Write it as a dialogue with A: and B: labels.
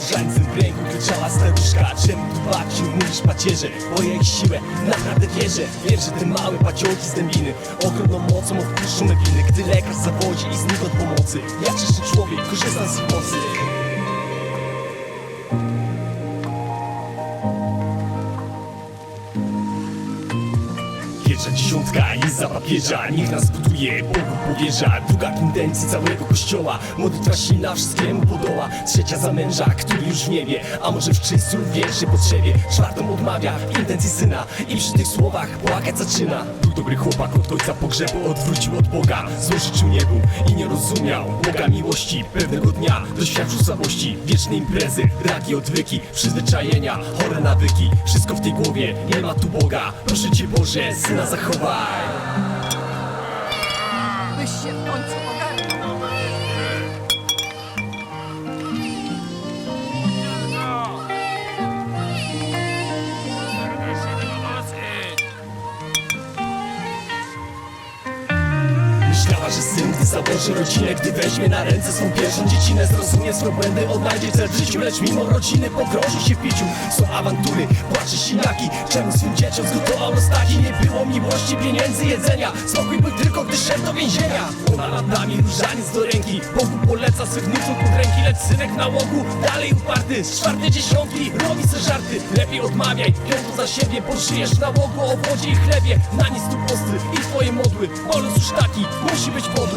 A: różańcem w ręku Kryczała staruszka, czemu tu babciu mówisz pacierze? Boję ich siłę, naprawdę wierzę Wiem, że te małe paciołki z dębiny Ogromną mocą odpuszczą winy Gdy lekarz zawodzi i znika od pomocy Ja krzyczę człowiek, korzystam z mocy Pierwsza dziesiątka jest za papieża Niech nas buduje, Bogu powierza. Druga intencji całego kościoła. Modlitwa silna wszystkiemu podoła. Trzecia za męża, który już nie wie A może w czystu lub większej potrzebie. Czwartą odmawia intencji syna I przy tych słowach płakać zaczyna. Był dobry chłopak od końca pogrzebu Odwrócił od Boga, zło życzył niebu I nie rozumiał Boga miłości. Pewnego dnia doświadczył słabości Wieczne imprezy, raki, odwyki Przyzwyczajenia, chore nawyki. Wszystko w tej głowie, nie ma tu Boga. Proszę Cię Boże, syna zachowaj
B: Byś się w końcu ogarnął.
A: Myślała, że syn, gdy założy rodzinę Gdy weźmie na ręce swą pierwszą dziecinę Zrozumie swą błędy, odnajdzie cel w życiu Lecz mimo rodziny pogrąży się w piciu. Są awantury, płacze siniaki Czemu swym dzieciom zgotował roztaki Nie było miłości, pieniędzy, jedzenia. Spokój był tylko, gdy szedł do więzienia. Ona nad nami różaniec do ręki. Bogu poleca swych wnuców pod ręki Lecz synek w nałogu, dalej uparty. Z dziesiątki robi se żarty. Lepiej odmawiaj, piątą za siebie Pożyjesz w nałogu o wodzie i chlebie. Na nic tu postry i twoje modły Bolus już taki, musi być which boat?